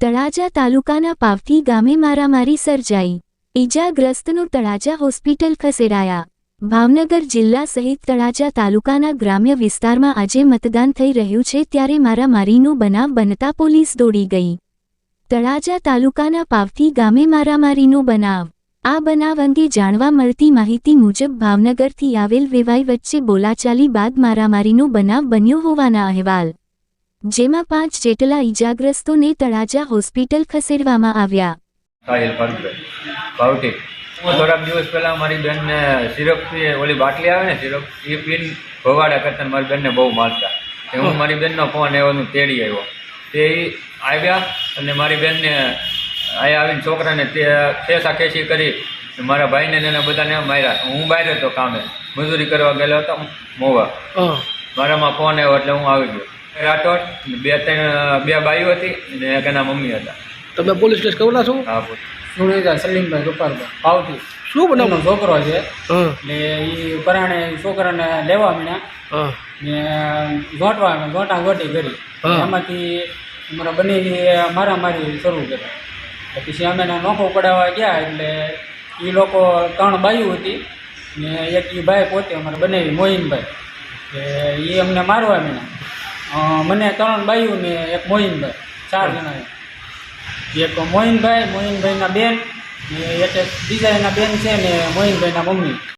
તળાજા તાલુકાના પાવથી ગામે મારામારી સર્જાઈ. ઈજાગ્રસ્તનું તળાજા હોસ્પિટલ ખસેડાયા. ભાવનગર જિલ્લા સહિત તળાજા તાલુકાના ગ્રામ્ય વિસ્તારમાં આજે મતદાન થઈ રહ્યું છે ત્યારે મારામારીનો બનાવ બનતા પોલીસ દોડી ગઈ. તળાજા તાલુકાના પાવથી ગામે મારામારીનો બનાવ. આ બનાવ અંગે જાણવા મળતી માહિતી મુજબ ભાવનગરથી આવેલ વેવાઈ વચ્ચે બોલાચાલી બાદ મારામારીનો બનાવ બન્યો હોવાના અહેવાલ. જેમાં પાંચ જેટલા ઈજાગ્રસ્તોને તળાજા હોસ્પિટલ ખસેડવામાં આવ્યા. ભાવટી થોડાક દિવસ પહેલાં મારી બેનને સિરપ ઓલી બાટલી આવે ને સિરપ એ પીન ભવાડા કરતા મારી બેનને બહુ મારતા. હું મારી બેનનો ફોન એવાનું તેડી આવ્યો. તે આવ્યા અને મારી બેનને અહીંયા આવીને છોકરાને તે ખેસા ખેસી કરી મારા ભાઈને ને એને બધાને માર્યા. હું બહાર હતો કામે. મજૂરી કરવા ગયેલો હતો મોવા. મારામાં ફોન આવ્યો એટલે હું આવી ગયો. રાઠોડ બે ત્રણ બે બાઈઓ હતી અને એક એના મમ્મી હતા. તમે પોલીસ કેસ કરેલા છો? હા. સુરેજા સલીમભાઈ રૂપાલભાઈ ભાવથી. શું બનાવવાનો છોકરો છે. ને એ પરાણે છોકરાને લેવા મીણા હા. ને ગોટવા ગોટા ગોટી કરી. એમાંથી અમારા બંને મારામારી શરૂ કરી. પછી અમે એને નોખો પડાવવા ગયા એટલે એ લોકો ત્રણ બાયું હતી. ને એક એ ભાઈ પોતે અમારે બંને મોહિનભાઈ. કે એ અમને મારવા મીણા અ, મને ત્રણ બાયું ને એક મોહિનભાઈ, ચાર જણા એક મોહિનભાઈ, મોહિનભાઈના બેન ને એક બીજા એના બેન છે ને મોહિનભાઈના મમ્મી.